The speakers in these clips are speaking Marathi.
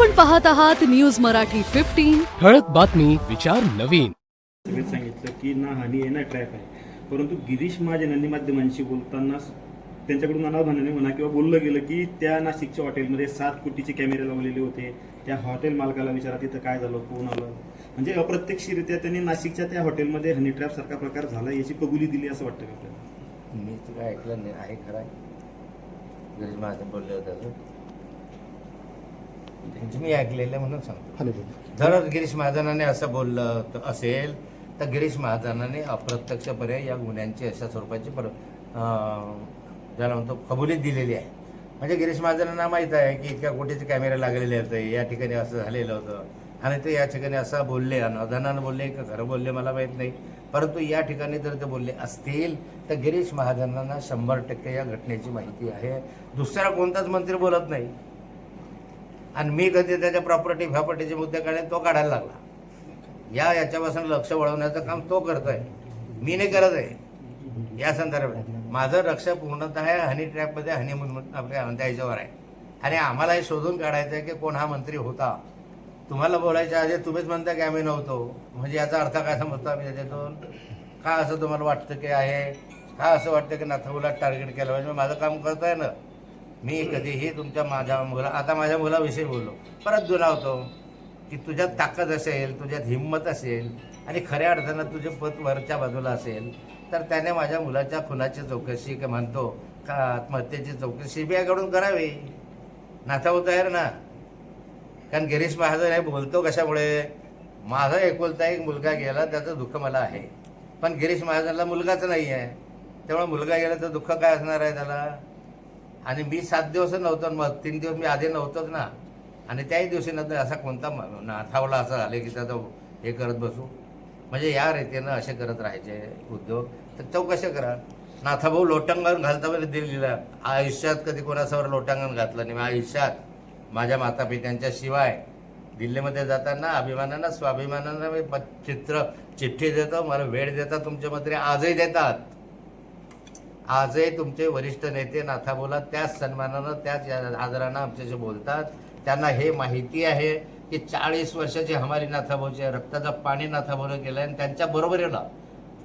आपण पाहत आहात न्यूज मराठी फिफ्टीन ठळक बातमी विचार नवीन. सगळेच सांगितलं की ना हानी आहे ना ट्रॅप आहे? परंतु गिरीश महाजनांनी माध्यमांशी बोलताना त्यांच्याकडून अनावधानाने म्हणा किंवा बोललं गेलं की त्या नाशिकच्या हॉटेलमध्ये सात कोटीचे कॅमेरे लावलेले होते. त्या हॉटेल मालकाला विचारा तिथं काय झालं कोण आलं? म्हणजे अप्रत्यक्षरित्या त्यांनी नाशिकच्या त्या हॉटेलमध्ये हनी ट्रॅप सारखा प्रकार झाला याची कबुली दिली असं वाटतं का आपल्याला? मी तर काय ऐकलं नाही आहे खरं आहे. गिरीश महाजन बोलले होते त्यांची मी ऐकलेलं म्हणून सांगतो. जर गिरीश महाजनाने असं बोललं तर असेल तर गिरीश महाजनाने अप्रत्यक्षपणे या गुन्ह्यांची अशा स्वरूपाची पर ज्याला म्हणतो कबुली दिलेली आहे. म्हणजे गिरीश महाजनांना माहीत आहे की इतक्या कोटीचे कॅमेरे लागलेले होते या ठिकाणी असं झालेलं होतं. आणि ते या ठिकाणी असं बोलले अनावधानानं बोलले का खरं बोलले मला माहीत नाही. परंतु या ठिकाणी जर ते बोलले असतील तर गिरीश महाजनांना शंभर टक्के या घटनेची माहिती आहे. दुसरा कोणताच मंत्री बोलत नाही. आणि मी कधी त्याच्या प्रॉपर्टी प्रॉपर्टीचे मुद्दे काढले तो काढायला लागला. या याच्यापासून लक्ष वळवण्याचं काम तो करतोय. मी नाही करत आहे. या संदर्भात. माझं लक्ष पूर्णतः हनी ट्रॅपमध्ये हनी आपल्या म्हणता याच्यावर आहे. आणि आम्हाला हे शोधून काढायचं आहे की कोण हा मंत्री होता. तुम्हाला बोलायच्या आधी तुम्हीच म्हणता की आम्ही नव्हतो. म्हणजे याचा अर्थ काय समजतो आम्ही त्याच्यातून? का असं तुम्हाला वाटतं की आहे? का असं वाटतं की नाथाऊला टार्गेट केलं? पाहिजे माझं काम करताय ना. मी कधीही तुमच्या माझ्या मुला आता माझ्या मुलाविषयी बोललो. परत दुरावतो की तुझ्यात ताकद असेल तुझ्यात हिंमत असेल आणि खऱ्या अर्थानं तुझे पद वरच्या बाजूला असेल तर त्याने माझ्या मुलाच्या खुनाची चौकशी का म्हणतो का आत्महत्येची चौकशी सीबीआयकडून करावी. नाथा होत आहे ना. कारण गिरीश महाजन हे बोलतो कशामुळे? माझा एकुलता एक मुलगा गेला त्याचं दुःख मला आहे. पण गिरीश महाजनला मुलगाच नाही आहे त्यामुळे मुलगा गेला तर दुःख काय असणार आहे त्याला? आणि मी सात दिवस नव्हतो मग तीन दिवस मी आधी नव्हतोच ना. आणि त्याही दिवशी नंतर असा कोणता नाथावला असं झाले की त्याचं हे करत बसू. म्हणजे या रीतीनं असे करत राहायचे उद्योग. तर तो चौकशी करा? नाथाभाऊ लोटांगण घालता म्हणजे दिल्लीला आयुष्यात कधी कोणासमोर लोटांगण घातलं नाही. आयुष्यात माझ्या माता पित्यांच्या शिवाय दिल्लीमध्ये जाताना अभिमानानं स्वाभिमानानं मी चित्र चिठ्ठी देतो मला वेळ देतात तुमच्या मंत्री आजही देतात. आजही तुमचे वरिष्ठ नेते नाथाबोला त्याच सन्मानानं त्याच या- आदरानं आमच्याशी बोलतात. त्यांना हे माहिती आहे की चाळीस वर्षाची हमारी नाथाभाऊची आहे रक्ताचं पाणी नाथाभाऊनं केलं आहे आणि त्यांच्या बरोबरीला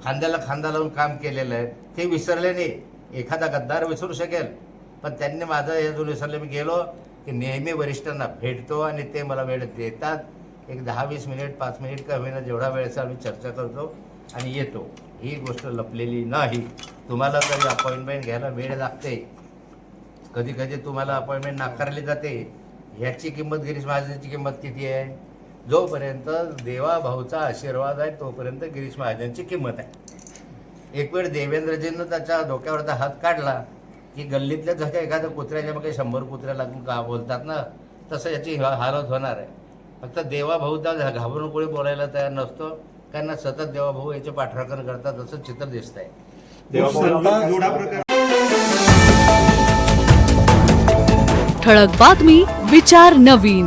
खांद्याला खांदा लावून काम केलेलं आहे. ते विसरले नाही. एखादा गद्दार विसरू शकेल. पण त्यांनी माझं हे जो विसरले. मी गेलो की नेहमी वरिष्ठांना भेटतो आणि ते मला वेळ देतात. एक दहा वीस मिनिट पाच मिनिट का होईना जेवढा वेळेचा आम्ही चर्चा करतो आणि येतो. ही गोष्ट लपलेली नाही. तुम्हाला जरी अपॉइंटमेंट घ्यायला वेळ लागते कधी कधी तुम्हाला अपॉइंटमेंट नाकारली जाते ह्याची किंमत गिरीश महाजनची किंमत किती आहे? जोपर्यंत देवाभाऊचा आशीर्वाद आहे तोपर्यंत गिरीश महाजनची किंमत आहे. एक वेळ देवेंद्रजींनं त्याच्या डोक्यावरचा हात काढला की गल्लीतल्या जसं एखाद्या कुत्र्याच्या मग शंभर कुत्र्या लागून का बोलतात ना तसं याची हालत होणार आहे. फक्त देवाभाऊ तर घाबरून कोणी बोलायला तयार नसतो त्यांना सतत देवाभाऊ याचे पाठराखण करतात असं चित्र दिसत आहे ठळक बातमी विचार नवीन.